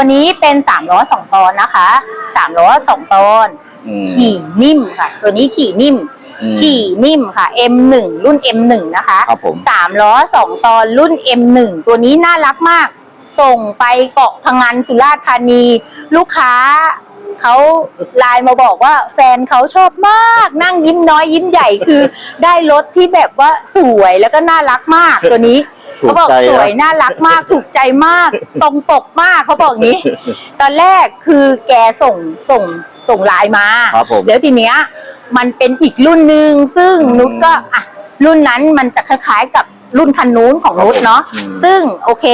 ตัวนี้เป็นสามล้อสองตอนนะคะสามล้อสองตอน อืม ขี่นิ่มค่ะ ตัวนี้ขี่นิ่ม อืม ขี่นิ่มค่ะ M1 รุ่น M1 นะคะครับผมสามล้อสองตอนรุ่น M1 ตัวนี้น่ารักมาก ส่งไปเกาะพังงานสุราษฎร์ธานี ลูกค้าเขาไลน์มาบอกว่าแฟนเขาชอบมาก นั่งยิ้มน้อยยิ้มใหญ่คือ ได้รถที่แบบว่าสวยแล้วก็น่ารักมากตัวนี้ถูก เขาบอกใจสวยนะน่ารักมากถูกใจมาก ตรงปกมากเขาบอกงี้ ตอนแรกคือแกส่งส่งส่งไลน์มาครับผมแล้วทีเนี้ย มันเป็นอีกรุ่นหนึ่งซึ่งอืมนุชก็อะรุ่นนั้นมันจะคล้ายๆกับรุ่นคันนู้นของนุชเนาะอืมซึ่งโอเค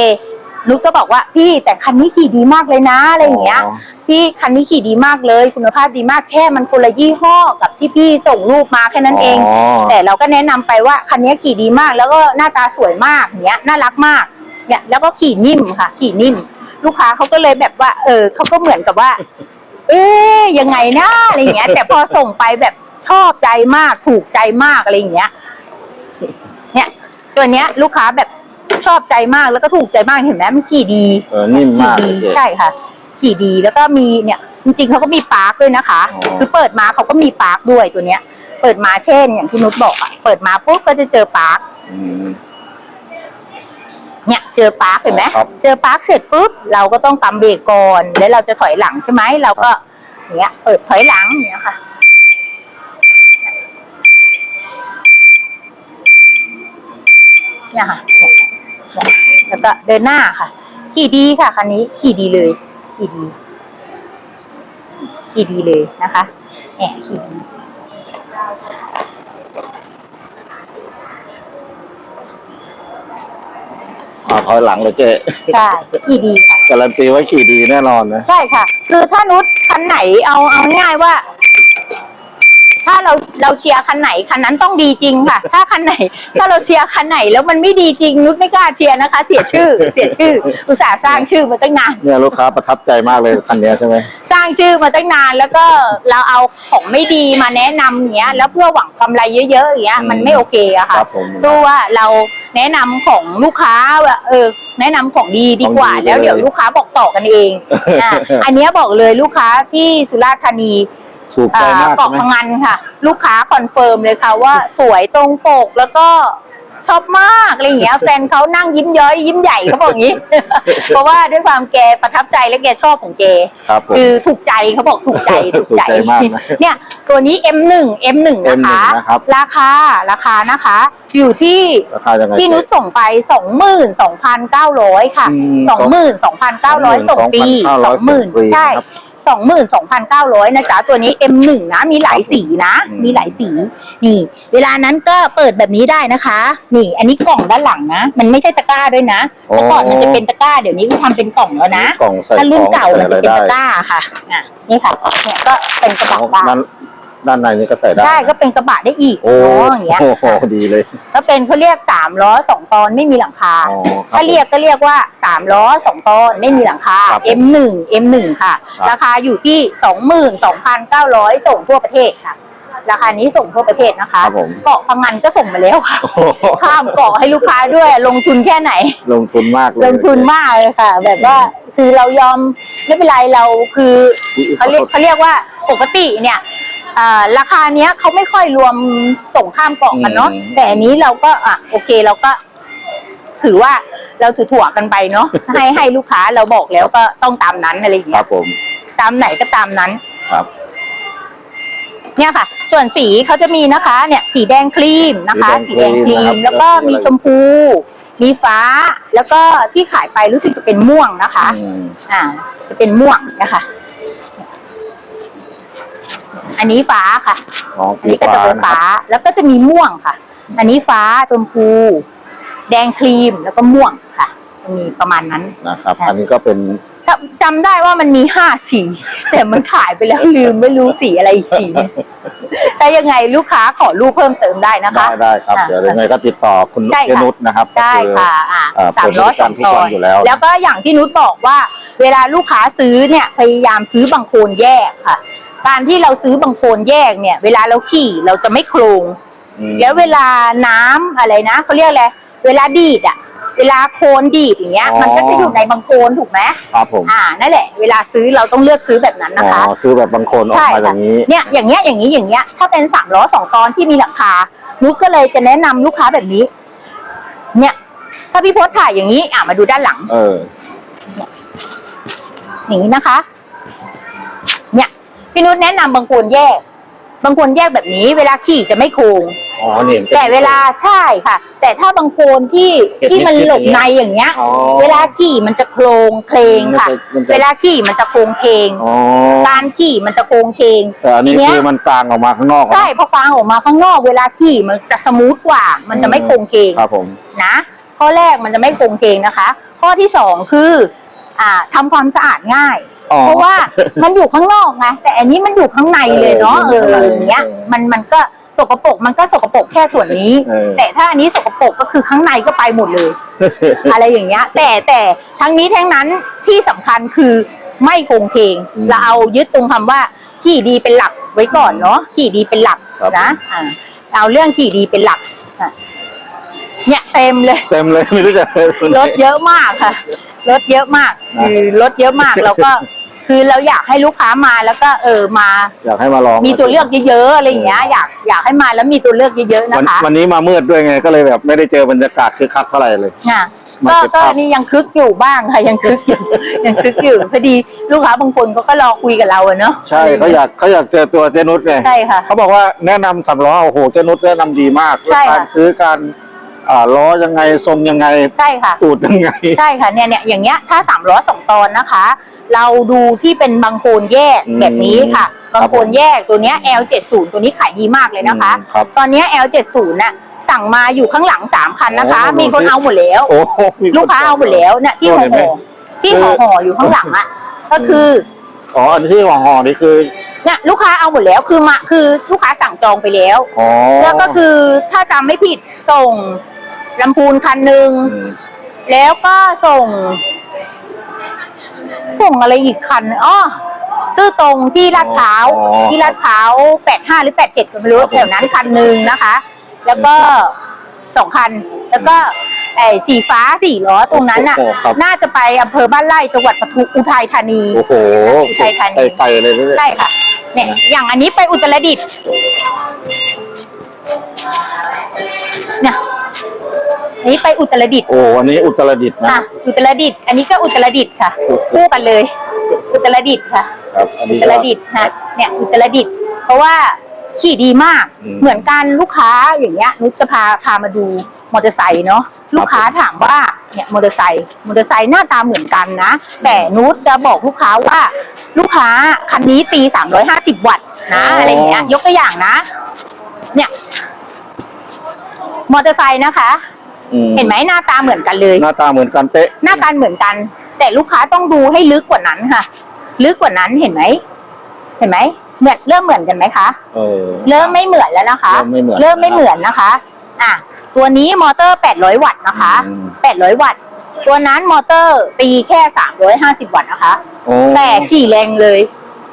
นุชก็บอกว่าพี่แต่คันนี้ขี่ดีมากเลยนะอะไรอย่างเงี้ย พี่คันนี้ขี่ดีมากเลยคุณภาพดีมากแค่มันคนละยี่ห้อกับที่พี่ส่งรูปมาแค่นั้นเองแต่เราก็แนะนำไปว่าคันนี้ขี่ดีมาก แล้วก็หน้าตาสวยมากเนี้ยน่ารักมากเนี่ยแล้วก็ขี่นิ่มค่ะ ขี่นิ่ม ลูกค้าเขาก็เลยแบบว่า เออเขาก็เหมือนกับว่า เอ๊ยยังไงนะอะไรอย่างเงี้ย แต่พอส่งไปแบบชอบใจมากถูกใจมากอะไรอย่างเงี้ย เนี่ย ตัวเนี้ยลูกค้าแบบ ชอบใจมากแล้วก็ถูกใจมากเห็นไหมมันขี่ดีเออนิ่มขี่มากดีเลยเจ๊ใช่ค่ะ ขี่ดีแล้วก็มีเนี่ย จริงๆเขาก็มีปาร์คด้วยนะคะ อ๋อ คือเปิดมาเขาก็มีปาร์คด้วยตัวเนี้ย เปิดมาเช่น อย่างที่นุชบอกอะเปิดมาปุ๊บก็จะเจอปาร์คอืม เนี่ยเจอปาร์คเห็นไหมครับ เจอปาร์คเสร็จปุ๊บเราก็ต้องตำเบรกก่อนแล้วเราจะถอยหลังใช่ไหมเราก็อย่างเงี้ยเปิดถอยหลังอย่างเงี้ยค่ะ เนี่ยค่ะเนี่ยเนี่ย แล้วก็เดินหน้าค่ะ ขี่ดีค่ะคันนี้ขี่ดีเลย ขี่ดี ขี่ดีเลยนะคะแหมขี่ดีอ่าถอยหลังเลยเจ๊ใช่ขี่ดีค่ะ การันตีว่าขี่ดีแน่นอนนะ ใช่ค่ะ คือถ้านุชคันไหนเอาเอาง่ายๆว่า ถ้าเราเราเชียร์คันไหนคันนั้นต้องดีจริงค่ะ ถ้าคันไหน ถ้าเราเชียร์คันไหนแล้วมันไม่ดีจริงนุชไม่กล้าเชียร์นะคะ เสียชื่อ เสียชื่อ อุตส่าห์สร้างชื่อมาตั้งนานเนี่ยลูกค้าประทับใจมากเลยคันเนี้ยใช่ไหมสร้างชื่อมาตั้งนานแล้วก็เราเอาของไม่ดีมาแนะนำอย่างเงี้ย แล้วเพื่อหวังกำไรเยอะๆอย่างเงี้ยมันไม่โอเคอะคค่ะรับผม สู้ว่าเราแนะนำของลูกค้าว่าเออ แนะนำของดีดีกว่า ของดีแล้วเดี๋ยวเลยลูกค้าบอกต่อกันเอง อะอันเนี้ยบอกเลยลูกค้าที่สุราษฎร์ธานี ถูกใจอ่ามากเกาะใช่ไหมพังงันค่ะ ลูกค้าคอนเฟิร์มเลยค่ะว่าสวยตรงปกแล้วก็ชอบมากอะไรอย่างเงี้ยแฟนเขานั่งยิ้มย้อยยิ้มใหญ่เขาบอกอย่างนี้ เพราะว่าด้วยความแกประทับใจและแกชอบของแกครับผม คือถูกใจเขาบอกถูกใจถูกใจถูกใจมากนะเนี่ยตัวนี้ M1 M1 นะคะ M1 นะครับ ราคาราคานะคะ อยู่ที่ราคายังไงที่นุชส่งไปสองหมื่นสองพันเก้าร้อยค่ะ อืมสองหมื่นสองพันเก้าร้อยส่งฟรีสองหมื่นฟรีใช่ นะครับ สองหมื่นสองพันเก้าร้อยนะจ๊ะตัวนี้ M1 นะ มีหลายสีนะอืมมีหลายสี นี่ เวลานั้นก็เปิดแบบนี้ได้นะคะ นี่ อันนี้กล่องด้านหลังนะ มันไม่ใช่ตะกร้าด้วยนะแต่ก่อนมันจะเป็นตะกร้า เดี๋ยวนี้ก็ทำเป็นกล่องแล้วนะกล่องใส่ถ้ารุ่นเก่าของมันจะเป็นใส่ตะอะไรกได้ร้าค่ะอะนี่ค่ะ เนี่ยก็เป็นกระบะได้ด้าน ด้านในนี่ก็ใส่ได้ ใช่ก็เป็นกระบะได้อีกโอ้เนาะอย่างเงี้ยโหดีเลย ก็เป็นเขาเรียกสามล้อสองตอนไม่มีหลังคาอ๋อคบถ้าเรียกก็เรียกว่าสามล้อสองตอนไม่มีหลังคาครับ M1 M1 ค่ะครับราคาอยู่ที่สองหมื่นสองพันเก้าร้อยส่งทั่วประเทศค่ะราคานี้ส่งทั่วประเทศนะคะครับผมเกาะพังงันก็ส่งมาแล้วค่ะโอ้โหข้ามเกาะให้ลูกค้าด้วย ลงทุนแค่ไหน ลงทุนมากเลย ลงทุนมากเลยค่ะ แบบว่าคือเรายอมไม่เป็นไรเราคือเขาเรียกเขาเรียกว่าปกติเนี่ย อ่าราคาเนี้ยเขาไม่ค่อยรวมส่งข้ามเกาะกันเนาะอืม แต่อันนี้เราก็อะโอเคเราก็ ถือว่าเราถือถั่วกันไปเนาะ ให้ให้ลูกค้าเราบอกแล้วก็ต้องตามนั้นอะไรอย่างคเงี้รัยบผมตามไหนก็ตามนั้น ครับ เนี่ยค่ะ ส่วนสีเขาจะมีนะคะ เนี่ย สีแดงครีมนะคะ สีแดงครีมแล้วก็มีชมพู มีฟ้า แล้วก็ที่ขายไปรู้สึกจะเป็นม่วงนะคะ อืม อ่า จะเป็นม่วงนะคะ อันนี้ฟ้าค่ะ อ๋ออันนี้ก็จะเป็นฟ้าแล้วก็จะมีม่วงค่ะ อันนี้ฟ้าชมพู แดงครีมแล้วก็ม่วงค่ะจะมีประมาณนั้นนะครับ อันนี้ก็เป็นจำจำได้ว่ามันมีห้าสี แต่มันขายไปแล้วลืมไม่รู้สีอะไรอีกสีหนึ่งแต่ยังไงลูกค้าขอรูปเพิ่มเติมได้นะคะ ได้ได้ครับอะเดี๋ยวยังไงก็ติดต่อคุณใช่ค่ะเจนุชนะครับใช่ก็อค่ะอ่าเอ่อสามร้อยเปิสดองบริการทุกตอวันนอยู่แล้ว แล้วก็อย่างที่นุชบอกว่า เวลาลูกค้าซื้อเนี่ยพยายามซื้อบางโคลนแยกค่ะ การที่เราซื้อบางโคลนแยกเนี่ย เวลาเราขี่เราจะไม่โครงอืม แล้วเวลาน้ำอะไรนะเขาเรียกอะไรเวลาดีดอะเวลาโคนดีดอย่างเงี้ย อ๋อ มันก็จะอยู่ในบางโคนถูกไหมครับผมอ่านั่นแหละ เวลาซื้อเราต้องเลือกซื้อแบบนั้นอ๋นะอคะคือแบบบางคนออกใช่มาอค่ะย่างนี้ เนี่ยอย่างเงี้ยอย่างนี้อย่างเงี้ยถ้าเป็นสามล้อสองตอนที่มีหลังคานุชก็เลยจะแนะนำลูกค้าแบบนี้ เนี่ย ถ้าพี่พศถ่ายอย่างนี้ อะมาดูด้านหลังเออ อย่างนี้นะคะเนี่ย พี่นุชแนะนำบางคนแยก บางคนแยกแบบนี้ เวลาขี่จะไม่โค้งอ๋อนี่ป็น แต่เวลาใช่ค่ะ แต่ถ้าบางโคนที่เก็บที่มันนิดๆหลบในอย่างเงี้ย อ๋อเวลาขี่มันจะโครงเคลงค่ะมันจะมันจะ เวลาขี่มันจะโครงเคลงอ๋อการขี่มันจะโครงเคลง แต่อันนี้ทีเนี้ย คือมันกลางออกมาข้างนอกอะใช่พอกลางออกมาข้างนอก เวลาขี่มันจะสมูทกว่า มันจะไม่โครงเคงครับผม นะข้อแรกมันจะไม่โครงเคงนะคะ ข้อที่สองคืออ่าทำความสะอาดง่าย อ๋อ เพราะว่ามันอยู่ข้างนอกไงแต่อันนี้มันอยู่ข้างในเลยเนาะเอเออออยู่ข้างในอย่างเงี้ยเออมันมันก็สกปรกมันก็สกปรกแค่ส่วนนี้ เออ แต่ถ้าอันนี้สกปรกก็คือข้างในก็ไปหมดเลย อะไรอย่างเงี้ย แต่แต่ทั้งนี้ทั้งนั้นที่สำคัญคือไม่โครงเคงอืมเราเอายึดตรงคำว่า ขี่ดีเป็นหลักไว้ก่อนเนาะขี่ดีเป็นหลักครับ นะอ่าเอาเรื่องขี่ดีเป็นหลักอะเนี่ยเต็มเลย เต็มเลยไม่รู้จะ รถเยอะมากค่ะ รถเยอะมากนะ คือรถเยอะมาก แล้วก็ คือเราอยากให้ลูกค้ามาแล้วก็เออมา อยากให้มาลองมีตัวเลือกเยอะๆอะไรอย่างเงี้ยอยากอยากให้มาแล้วมีตัวเลือกเยอะๆวันะนคะ วันนี้มามืดด้วยไงก็เลยแบบไม่ได้เจอบรรยากาศคือคักเท่าไหร่เลยน่ะมาก็เก็บก็ภาพนี่ยังคึกอยู่บ้างค่ะยังคึกอยู่ยังคึกอยู่พอดีลูกค้าบางคนเขาก็รอคุยกับเราอะเนาะใช่เขาอยากเขาอยากเจอตัวเจนุชไงใช่ค่ะเขาบอกว่าแนะนำสำล้อโอ้โหเจนุชแนะนำดีมากใช่ค่ะการซื้อการ อ่าล้อยังไงทรงยังไงใช่ค่ะ ตูดยังไง ใช่ค่ะเนี่ยเนี่ยอย่างเงี้ยถ้าสามล้อสองตอนนะคะ เราดูที่เป็นบางโคนแยกอืมแบบนี้ค่ะครับบางโคนแยกตัวเนี้ย L70 ตัวนี้ขายดีมากเลยนะคะ อืมครับตอนเนี้ย L70 น่ะสั่งมาอยู่ข้างหลังสามคันนะคะ โอ้มีคนเอาหมดแล้ว โอ้โหมีลูกค้าเอาหมดแล้วเนี่ยที่โอ้ห่อเห็นไหมห่อที่ห่อห่ออยู่ข้างหลังอะก็คืออ๋ออันที่ห่อห่อนี่คือเนี่ยลูกค้าเอาหมดแล้วคือมาคือลูกค้าสั่งจองไปแล้ว อ๋อแล้วก็คือถ้าจำไม่ผิดส่ง ลำพูนคันหนึ่งมแล้วก็ส่ง ส่งอะไรอีกคันอ๋อซื้อตรงที่ลาดพร้าวอ๋อที่ลาดพร้าวแปดห้าหรือแปดเจ็ดก็ไม่รู้ครับผมแถวนั้นคันหนึ่งนะคะ แล้วก็สองคัน แล้วก็ไอ้สีฟ้าสี่ล้อตรงนั้นน่ะ โอ้โหครับ น่าจะไปอำเภอบ้านไร่จังหวัดปทุมอุทัยธานี โอ้โหอุทัยธานีไกลๆเลยเนี่ย ใช่ค่ะ เนี่ย อย่างอันนี้ไปอุตรดิตถ์เนี่ย อันนี้ไปอุตรดิตถ์โอ้อันนี้อุตรดิตถ์นะ ค่ะ อุตรดิตถ์อันนี้ก็อุตรดิตถ์ค่ะโอ้โหคู่กันเลย อุตรดิตถ์ค่ะ ครับ อันอุนี้ตรดิตถ์นะเนี่ยอุตรดิตถ์เพราะว่าขี่ดีมาก อืมเหมือนกันลูกค้าอย่างเงี้ยนุชจะพาพามาดูมอเตอร์ไซค์เนาะลูกค้าถามว่าเนี่ยมอเตอร์ไซค์มอเตอร์ไซค์หน้าตาเหมือนกันนะ แต่นุชจะบอกลูกค้าว่า ลูกค้าคันนี้ตี 350 วัตต์นะอะไรอย่างเงี้ยยกตัวอย่างนะ เนี่ยมอเตอร์ไซค์นะคะ อืม เห็นไหมหน้าตาเหมือนกันเลย หน้าตาเหมือนกันเป๊ะ หน้าตาเหมือนกัน แต่ลูกค้าต้องดูให้ลึกกว่านั้นค่ะ ลึกกว่านั้นเห็นไหมเห็นไหมเหมือนเริ่มเหมือนกันไหมคะ เออ เริ่มไม่เหมือนแล้วนะคะ เริ่มไม่เหมือนเริ่มไม่เหมือนนะคะ อะ ตัวนี้มอเตอร์ 800 วัตต์นะคะ อืม 800 วัตต์ ตัวนั้นมอเตอร์ตีแค่ 350 วัตต์นะคะ โอ้แต่ขี่แรงเลย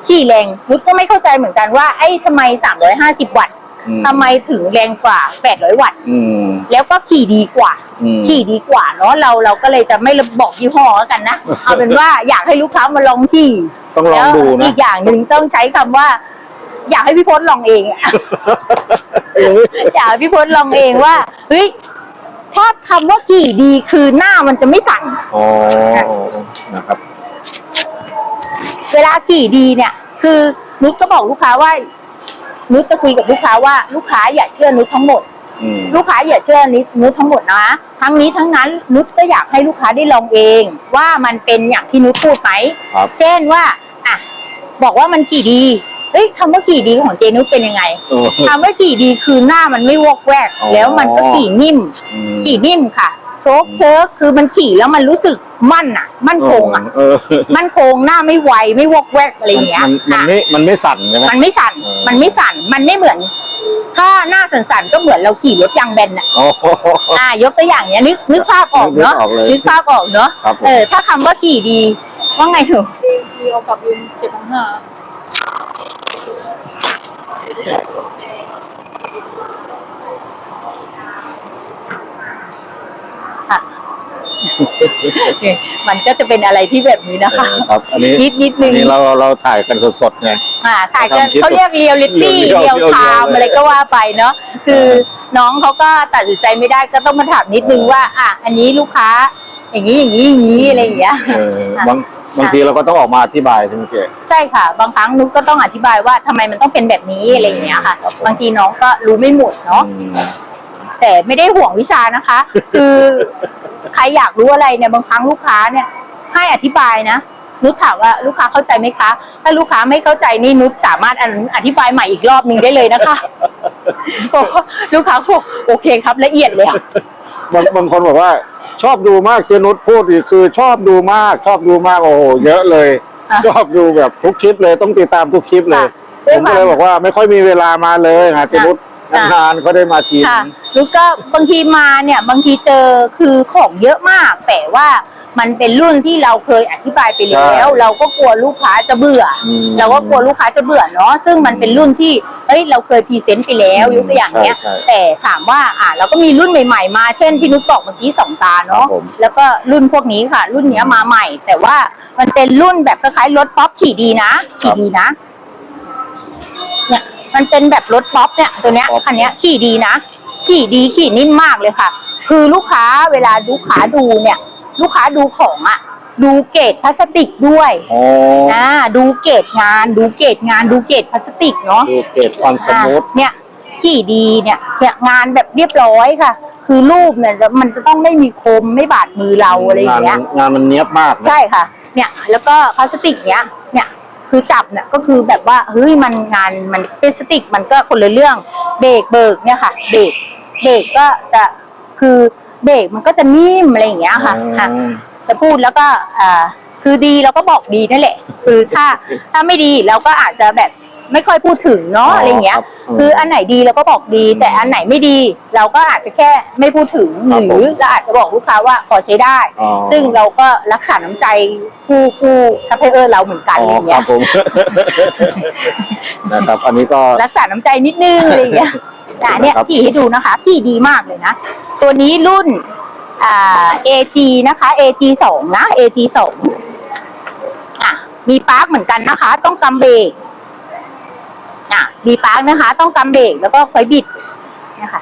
ขี่แรงนุชก็ไม่เข้าใจเหมือนกันว่าไอ้ทำไม 350 วัตต์ อืม ทำไมถึงแรงกว่า 800 วัตต์ อืม แล้วก็ขี่ดีกว่า อืม ขี่ดีกว่าเนาะเราเราก็เลยจะไม่บอกยี่ห้อแล้วกันนะ เอาเป็นว่าอยากให้ลูกค้ามาลองขี่ต้องลองดูแล้วนะ อีกอย่างหนึ่งต้องใช้คำว่า อยากให้พี่พจน์ลองเองอะเอออยากให้พี่พจน์ลองเองว่าเฮ้ยถ้าคำว่าขี่ดีคือหน้ามันจะไม่สั่น อ๋อนะครับ เวลาขี่ดีเนี่ย คือนุชก็บอกลูกค้าว่า นุชจะคุยกับลูกค้าว่าลูกค้าอย่าเชื่อนุชทั้งหมดอืมลูกค้าอย่าเชื่อนิดนุชทั้งหมดนะ ทั้งนี้ทั้งนั้นนุชก็อยากให้ลูกค้าได้ลองเอง ว่ามันเป็นอย่างที่นุชพูดไหมครับ เช่นว่าอะบอกว่ามันขี่ดีเฮ้ยคำว่าขี่ดีของเจนุชเป็นยังไงเออคำว่าขี่ดีคือหน้ามันไม่วอกแวกอ๋อแล้วมันก็ขี่นิ่มอืมขี่นิ่มค่ะโชคเชิกคือมันขี่แล้วมันรู้สึก มั่นอะ มั่นคงอะ เออมั่นคงหน้าไม่ไวไม่วอกแวกอะไรอย่างเงี้ยมันมันอะไม่มันไม่สั่นใช่ไหม มันไม่สั่น เออ มันไม่สั่น มันไม่เหมือน ถ้าหน้าสั่นๆก็เหมือนเราขี่รถยางแบนอะ โอ้โห อ่ายกตัวอย่างเนี้ยนึกนึกภาพออกเนาะนึกออกเลยนึกภาพออกเนาะครับผม เออถ้าคำว่าขี่ดีว่าไงถูกดีเอากับวินเจ็ดพันห้าค่ะ มันก็จะเป็นอะไรที่แบบนี้นะคะเออครับอันนี้นิดนิดนึอันงนี้เราเราถ่ายกันสดๆไงอ่าถ่ายกันทำคลิปเขาเรียกเรียลลิตี้เรีเรียยลลเรียลไทม์เลยอะไรก็ว่าไปเนาะคือน้องเขาก็ตัดสินใจไม่ได้ก็ต้องมาถามนิดนึงเออว่า อะอันนี้ลูกค้า อย่างนี้อย่างนี้อย่างนี้อะไรอย่างเงี้ยเออบางบางทีเราก็ต้องออกมาอธิบายใช่ไหมเจ๊ใช่ค่ะ บางครั้งนุกก็ต้องอธิบายว่าทำไมมันต้องเป็นแบบนี้อะไรอย่างเงี้ยค่ะครับผมบางทีน้องก็รู้ไม่หมดเนาะอืม แต่ไม่ได้ห่วงวิชานะคะ คือใครอยากรู้อะไรเนี่ยบางครั้งลูกค้าเนี่ย ให้อธิบายนะนุชถามว่าลูกค้าเข้าใจไหมคะ ถ้าลูกค้าไม่เข้าใจนี่นุชสามารถออธิบายใหม่อีกรอบหนึ่งได้เลยนะคะบอกว่าลูกค้าบอกโอเคครับละเอียดเลยอะบางบางคนบอกว่า ชอบดูมากเจนุชพูดอีกคือชอบดูมาก ชอบดูมากโอ้โหเยอะเลยอะชอบดูแบบทุกคลิปเลยต้องติดตามทุกคลิปเลยค่ะผมก็เลยบอกว่าไม่ค่อยมีเวลามาเลยหาเจนุช ค่ะนานๆก็ได้มาทีค่ะนุชก็บางทีมาเนี่ยบางทีเจอคือของเยอะมาก แต่ว่ามันเป็นรุ่นที่เราเคยอธิบายไปแล้วเราก็กลัวลูกค้าจะเบื่ออืมเราก็กลัวลูกค้าจะเบื่อเนาะซึ่งมันเป็นรุ่นที่เฮ้ยเราเคยพรีเซนต์ไปแล้วอืมยกตัวอย่างเนี้ย ใช่ใช่แต่ถามว่าอ่าเราก็มีรุ่นใหม่ ๆ มาเช่นพี่นุชบอกเมื่อกี้สองตาเนาะครับผม แล้วก็รุ่นพวกนี้ค่ะ รุ่นเนี้ยมาใหม่ แต่ว่ามันเป็นรุ่นแบบคล้ายๆรถป๊อปขี่ดีนะขี่ดีนะเนี่ย มันเป็นแบบรถป๊อปเนี่ยตัวเนี้ยป๊อปคันเนี้ยขี่ดีนะขี่ดีขี่นิ่มมากเลยค่ะ คือลูกค้าเวลาลูกค้าดูเนี่ย ลูกค้าดูของอะดูเกรดพลาสติกด้วยอ๋ออ่าดูเกรดงาน ดูเกรดงาน ดูเกรดพลาสติกเนาะดูเกตออนสมูทอะเนี่ยขี่ดีเนี่ยเนี่ยงานแบบเรียบร้อยค่ะ คือรูปเนี่ยมันจะต้องไม่มีคมไม่บาดมือเราอะไรอย่างเงี้ยงานมันเนี้ยบมากนะใช่ค่ะ เนี่ย แล้วก็พลาสติกเนี้ยเนี่ย คือจับเนี่ยก็คือแบบว่าเฮ้ยมันงานมันพลาสติกมันก็คนละเรื่องเบรกเบิกเนี่ยค่ะเบรกเบรกก็จะคือเบรกมันก็จะนิ่มอะไรอย่างเงี้ยค่ะค่ะอืมจะพูดแล้วก็อ่าคือดีเราก็บอกดีนั่นแหละ คือถ้าถ้าไม่ดีเราก็อาจจะแบบ ไม่ค่อยพูดถึงเนาะอ๋อออะไรอย่างเงี้ย ครับอืมคืออันไหนดีเราก็บอกดี แต่อันไหนไม่ดี เราก็อาจจะแค่ไม่พูดถึงครัหบรือผมเราอาจจะบอกลูกค้าว่าพอใช้ได้ อ๋อซึ่งเราก็รักษาน้ำใจผู้ผู้ซัพพลายเออร์เราเหมือนกันอ๋ออย่างคเงี้รัยบผม นะครับ อันนี้ก็ รักษาน้ำใจนิดนึงอะไรอย่างเงี้ยอะเนี่ยครับ ขี่ให้ดูนะคะขี่ดีมากเลยนะ ตัวนี้รุ่นอ่า AG นะคะ AG สองนะ AG สองอะมีปาร์คเหมือนกันนะคะ ต้องกำเบรก อะมีปาร์คนะคะ ต้องกำเบรกแล้วก็ค่อยบิดนะคะ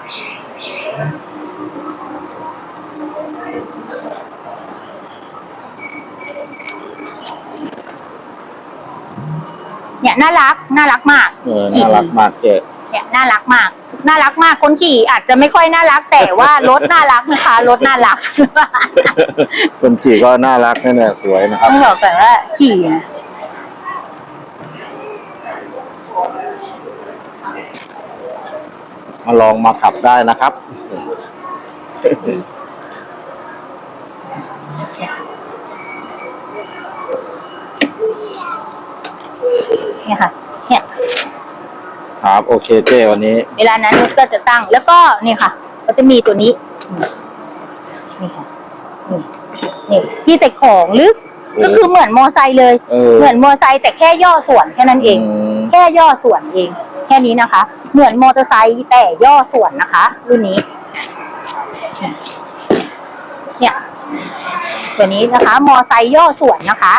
เนี่ยน่ารักน่ารักมากเออน่ารักมากเจ๊เนี่ยน่ารักมาก น่ารักมากคนขี่อาจจะไม่ค่อยน่ารัก แต่ว่ารถน่ารักนะคะรถน่ารักคนขี่ก็น่ารักแน่ๆสวยนะครับต้องบอกก่อนว่าขี่นะ มาลองมาขับได้นะครับ เนี่ยค่ะ เนี่ยครับโอเคเจ้วันนี้ เวลานั้นนุชก็จะตั้งแล้วก็นี่ค่ะ ก็จะมีตัวนี้ นี่ค่ะนี่นี่ที่แต่ของลึกก็คือเหมือนมอไซค์เลย เออ เหมือนมอไซค์แต่แค่ย่อส่วนแค่นั้นเองมแค่ย่อส่วนเอง แค่นี้นะคะ เหมือนมอเตอร์ไซค์แต่ย่อส่วนนะคะ รุ่นนี้ เนี่ย ตัวนี้นะคะ มอไซค์ย่อส่วนนะคะ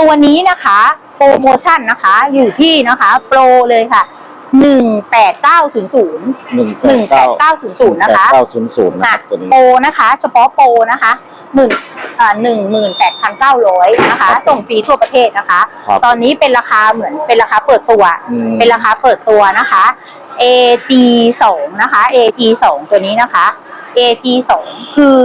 ตัวนี้นะคะ โปรโมชั่นนะคะ อยู่ที่นะคะ โปรเลยค่ะหนึ่งแปดเก้าศูนย์ศูนย์หนึ่งหนึ่งแปเก้าดเก้าศูนย์ศูนย์นะคะเก้าศูนย์ศูนย์นะครับตัวนี้โปรนะคะ เฉพาะโปรนะคะหมื่นอ่าหนึ่งหมื่นแปด พันเก้าร้อยนะคะ ส่งฟรีทั่วประเทศนะคะ ครับตอนนี้เป็นราคาเหมือนเป็นราคาเปิดตัว อืม เป็นราคาเปิดตัวนะคะ AG สองนะคะ AG สองตัวนี้นะคะ AG สองคือ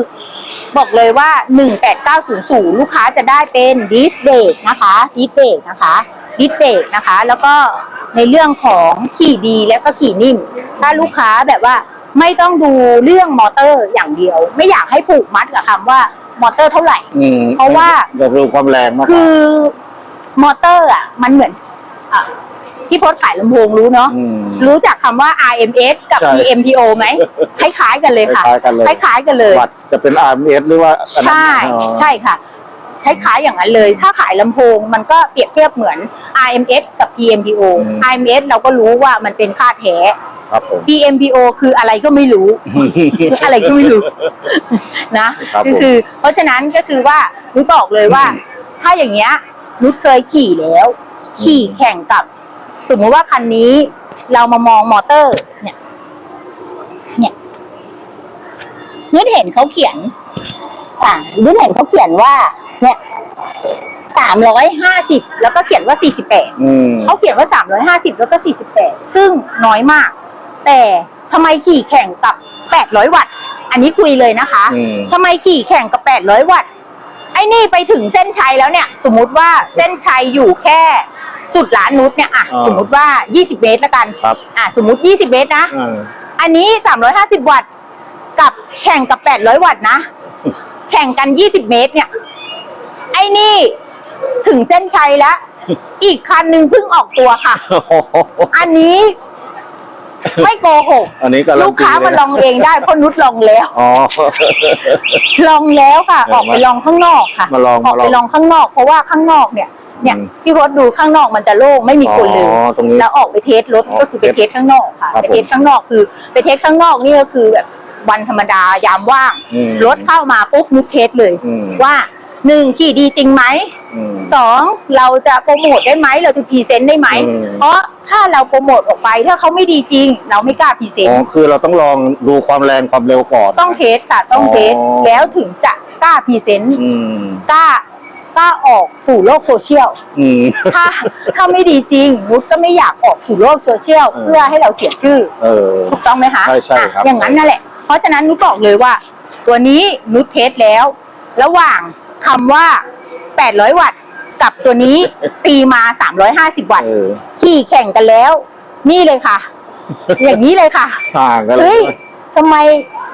บอกเลยว่าหนึ่งแปดเก้าศูนย์ศูนย์ลูกค้าจะได้เป็นดิสเบรกนะคะดิสเบรกนะคะดิสเบรกนะคะ แล้วก็ในเรื่องของขี่ดีและก็ขี่นิ่ม ถ้าลูกค้าแบบว่า ไม่ต้องดูเรื่องมอเตอร์อย่างเดียว ไม่อยากให้ผูกมัดกับคำว่ามอเตอร์เท่าไหร่ อืมเพราะว่า อยากรู้ความแรงมากกว่าคือมอเตอร์อะมันเหมือนอะที่โพสต์ขายลำโพงรู้เนาะอืมรู้จักคำว่า RMS กับ ใช่ PMPO ไหม คล้ายๆกันเลยค่ะ คล้ายๆกันเลย คล้ายๆกันเลย วัดจะเป็น RMS หรือว่าอันนั้นใช่ อ๋อ ใช่ค่ะ ใช้ขายอย่างนั้นเลย ถ้าขายลำโพงมันก็เปรียบเทียบเหมือน RMS กับ PMPO RMS เราก็รู้ว่ามันเป็นค่าแท้ ครับผม PMBO คืออะไรก็ไม่รู้คืออะไรก็ไม่รู้ นะ ครับผมคือ เพราะฉะนั้นก็คือว่านุชบอกเลยว่า ถ้าอย่างเงี้ยนุชเคยขี่แล้ว ขี่แข่งกับ สมมติว่าคันนี้ เรามามองมอเตอร์ เนี่ย เนี่ยนุชเห็นเขาเขียนอ่านุชเห็นเขาเขียนว่า เนี่ยสามร้อยห้าสิบแล้วก็เขียนว่าสี่สิบแปด อืม เขาเขียนว่า 350 แล้วก็ 48 ซึ่งน้อยมาก แต่ทำไมขี่แข่งกับ 800 วัตต์ อันนี้คุยเลยนะคะอืม ทำไมขี่แข่งกับ 800 วัตต์ ไอ้นี่ไปถึงเส้นชัยแล้วเนี่ย สมมุติว่าเส้นชัยอยู่แค่สุดร้านนุชเนี่ยอะอ่า สมมุติว่า 20 เมตรละกัน ครับอะสมมุติ 20 เมตรนะ อ่า อันนี้ 350 วัตต์ กับแข่งกับ 800 วัตต์นะ แข่งกัน 20 เมตรเนี่ย ไอ้นี่ถึงเส้นชัยแล้ว อีกคันหนึ่งเพิ่งออกตัวค่ะ อันนี้ ไม่โกหกอันนี้ก็ลูกค้ามาลองเองได้เพราะนุชลองแล้วอ๋อลองแล้วค่ะเออออกไปลองข้างนอกค่ะมาลองออกไปมาลองลองข้างนอก เพราะว่าข้างนอกเนี่ยเนี่ยอืมพี่พศดูข้างนอกมันจะโล่งไม่มีคนเลยอ๋อตรงนี้แล้วออกไปเทสรถอ๋อก็คือไปเทสข้างนอกค่ะครับไปเทสข้างนอกคือ ไปเทสข้างนอกนี่ก็คือแบบวันธรรมดายามว่างอืมรถเข้ามาปุ๊บนุชเทสเลยอืมว่า หนึ่งขี่ดีจริงไหมอืมสองเราจะโปรโมทได้ไหมเราจะพรีเซนต์ได้ไหมอืมเพราะถ้าเราโปรโมทออกไปถ้าเขาไม่ดีจริง เราไม่กล้าพรีเซนอ๋อต์คือเราต้องลองดูความแรงความเร็วก่อนต้องเทสค่ะ ต้องเทสอ๋อแล้วถึงจะกล้าพรีเซนต์อืมกล้ากล้าออกสู่โลกโซเชียลอืมถ้าถ้าไม่ดีจริงนุชก็ไม่อยากออกสู่โลกโซเชียลเออเพื่อให้เราเสียชื่อเออถูกต้องไหมคะใช่ใช่อะครับอย่างนั้นนั่นแหละ เพราะฉะนั้นนุชบอกเลยว่า ตัวนี้นุชเทสแล้ว ระหว่าง คำว่า 800 วัตต์กับตัวนี้ตีมา 350 วัตต์เออขี่แข่งกันแล้ว นี่เลยค่ะ อย่างนี้เลยค่ะ ห่างกันเลเฮ้ยยทำไม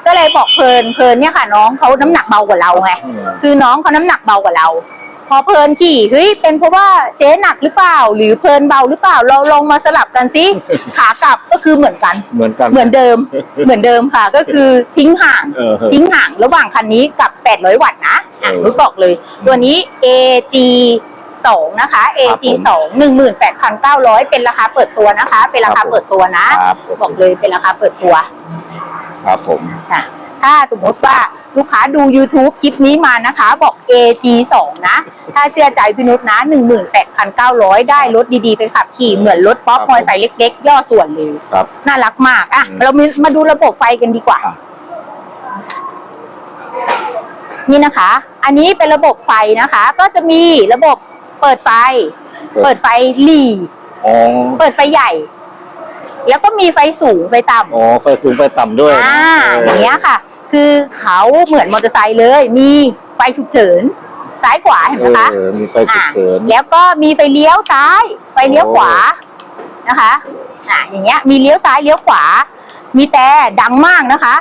ก็เลยบอกเพลินเพลินเนี่ยค่ะ น้องเขาน้ำหนักเบากว่าเราไง อืมคือน้องเขาน้ำหนักเบากว่าเรา พอเพลินขี่เฮ้ยเป็นเพราะว่าเจ๊หนักหรือเปล่า หรือเพลินเบาหรือเปล่า เราลองมาสลับกันสิขากลับก็คือเหมือนกัน เหมือนกันเหมือนเดิม เหมือนเดิมค่ะ ก็คือทิ้งห่างเออทิ้งห่างระหว่างคันนี้กับ 800 วัตต์นะอะเออรู้บอกเลย ตัวนี้ AG 2นะคะ AG 2 18,900 เป็นราคาเปิดตัวนะคะ เป็นราคาเปิดตัวนะครับบอกเลยเป็นราคาเปิดตัว ครับผมค่ะ ถ้าสมมติว่าลูกค้าดู YouTube คลิปนี้มานะคะ บอก AG 2 นะ ถ้าเชื่อใจพี่นุชนะ 18,900 ได้รถดีๆ ไปขับขี่เหมือนรถป๊อปครับมอเตอร์ไซค์เล็กๆ ย่อส่วนเลยครับ น่ารักมาก อะอืมเรามามาดูระบบไฟกันดีกว่าอะนี่นะคะ อันนี้เป็นระบบไฟนะคะ ก็จะมีระบบเปิดไฟ เปิดไฟหลีอ๋อเปิดไฟใหญ่แล้วก็มีไฟสูงไฟต่ำอ๋อ ไฟสูงไฟต่ำด้วย อ่าเอย่างเงี้ยค่ะ คือเขาเหมือนมอเตอร์ไซค์เลย มีไฟฉุกเฉินซ้ายขวาเห็นไหมคะเออมีไฟฉุกเฉินแล้วก็มีไฟเลี้ยวซ้าย ไฟเลี้ยวขวานะคะอ่าอย่างเงี้ย มีเลี้ยวซ้ายเลี้ยวขวา มีแต่ดังมากนะคะ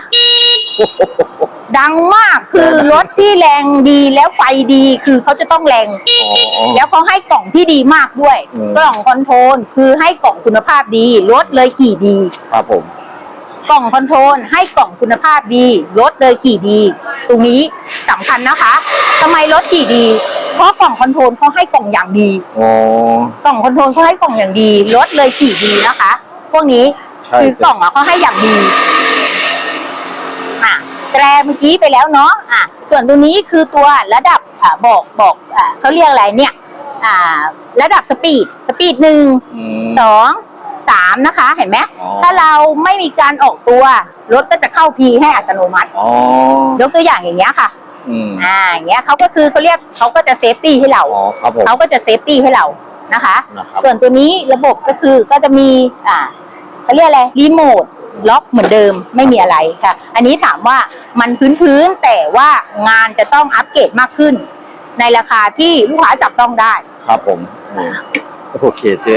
ดังมากคือรถที่แรงดีแล้วไฟดีคือเขาจะต้องแรงอ๋อแล้วเขาให้กล่องที่ดีมากด้วยอืมกล่องคอนโทรลคือให้กล่องคุณภาพดี รถเลยขี่ดี ครับผม กล่องคอนโทรลให้กล่องคุณภาพดีรถเลยขี่ดี ตรงนี้สำคัญนะคะทำไมรถขี่ดี เพราะกล่องคอนโทรลเขาให้กล่องอย่างดีอ๋อกล่องคอนโทรลเขาให้กล่องอย่างดีรถเลยขี่ดีนะคะ พวกนี้ใช่คือกล่องอะเขาให้อย่างดีอะแตรเมื่อกี้ไปแล้วเนาะอะส่วนตัวนี้คือตัวระดับอ่าบอกบอกอ่าเขาเรียกอะไรเนี่ย อ่า ระดับสปีดสปีดหนึ่งอืมสอง สามนะคะ เห็นไหมอ๋อ ถ้าเราไม่มีการออกตัว รถก็จะเข้าพีให้อัตโนมัติ อ๋อยกตัวอย่างอย่างเงี้ยค่ะ อืมอ่าอย่างเงี้ยเขาก็คือเขาเรียกเขาก็จะเซฟตี้ให้เรา อ๋อครับผมเขาก็จะเซฟตี้ให้เรานะคะ นะครับส่วนตัวนี้ระบบก็คือก็จะมีอ่าเขาเรียกอะไรรีโมทล็อกเหมือนเดิมไม่มีอะไรค่ะ อันนี้ถามว่ามันพื้นๆแต่ว่างานจะต้องอัปเกรดมากขึ้น ในราคาที่ลูกค้าจับต้องได้ ครับผมอืม โอเคเจ๊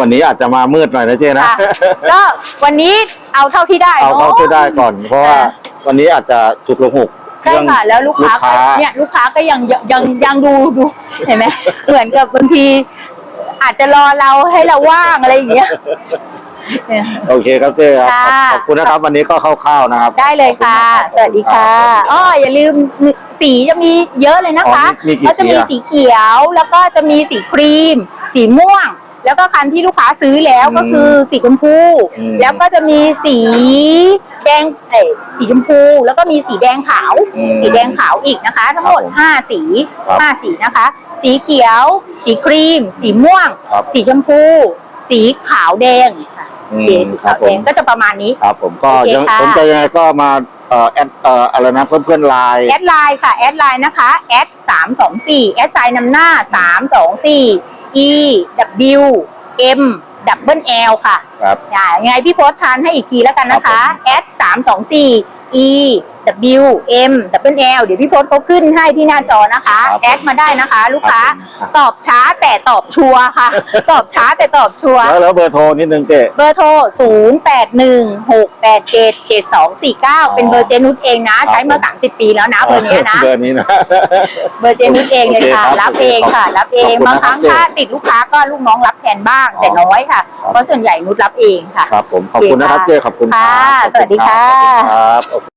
วันนี้อาจจะมามืดหน่อยนะเจ๊นะค่ะก็วันนี้เอาเท่าที่ได้เอาเนาะเข้าที่ได้ก่อน เพราะว่าวันนี้อาจจะจุดลงหกใช่ค่ะแล้วลูกค้าลูกค้าก็เนี่ยลูกค้าก็ยังยังยังยังดูดูเห็นไหมเหมือนกับบางทีอาจจะรอเราให้เราว่างอะไรอย่างเงี้ยเนี่ย โอเคครับเจ๊ครับค่ะ ขอบคุณนะครับวันนี้ก็คร่าวๆนะครับได้เลยค่ะ ขอบณรับสวัสดีค่ะอ้ออย่าลืมสีจะมีเยอะเลยนะคะอ๋อมีมีกี่ก็จะมีสีอะสีเขียวแล้วก็จะมีสีครีม สีม่วง แล้วก็คันที่ลูกค้าซื้อแล้วอืมก็คือสีชมพู อืม แล้วก็จะมีสีแดงเอ้ยสีชมพู แล้วก็มีสีแดงขาว อืม สีแดงขาวอีกนะคะ ทั้งหมด ครับผมห้าสีครับห้าสีนะคะ สีเขียว สีครีม สีม่วง ครับ สีชมพู สีขาวแดงค่ะ อืมสีสีครัขาบวผแดมงก็จะประมาณนี้ ครับผมก็โอเคยังค่ะสนใจยังไงก็มาเอ่อแอดเอ่ออะไรนะเพื่อนเพื่อนไลน์แอดไลน์ค่ะแอดไลน์นะคะแอดสามสองสี่แอดไซน์นำหน้าสามสองสี่ e w m double l ค่ะครับอ่ายังไงพี่โพสต์ทานให้อีกทีแล้วกันนะคะครับผมแอดสามสองสี่ e w m double l เดี๋ยวพี่โพสต์เขาขึ้นให้ที่หน้าจอนะคะ ครับแอดมาได้นะคะ ลูกค้า ครับตอบช้าแต่ตอบชัวร์ค่ะ ตอบช้าแต่ตอบชัวร์ แล้วแล้วเบอร์โทรนิดนึงเจ๊ เบอร์โทร 0 8 1 6 8 7 7 2 4 9 เป็นเบอร์เจนุชเองนะใช้มา 30 ปีแล้วนะ เบอร์เนี้ยนะ เบอร์นี้นะ เบอร์เจนุชเองเลยค่ะ โอเคครับรับเองค่ะ รับเอง ขอบคุณบางครั้งนะครับถ้าติดลูกค้าก็ลูกน้องรับแทนบ้างแต่อ๋อน้อยค่ะ ครับ เพราะส่วนใหญ่นุชรับเองค่ะ ครับผมขอบคุณนะครับเจ๊ขอบคุณค่ะรับสวัสดีค่ะขอบคุณครับ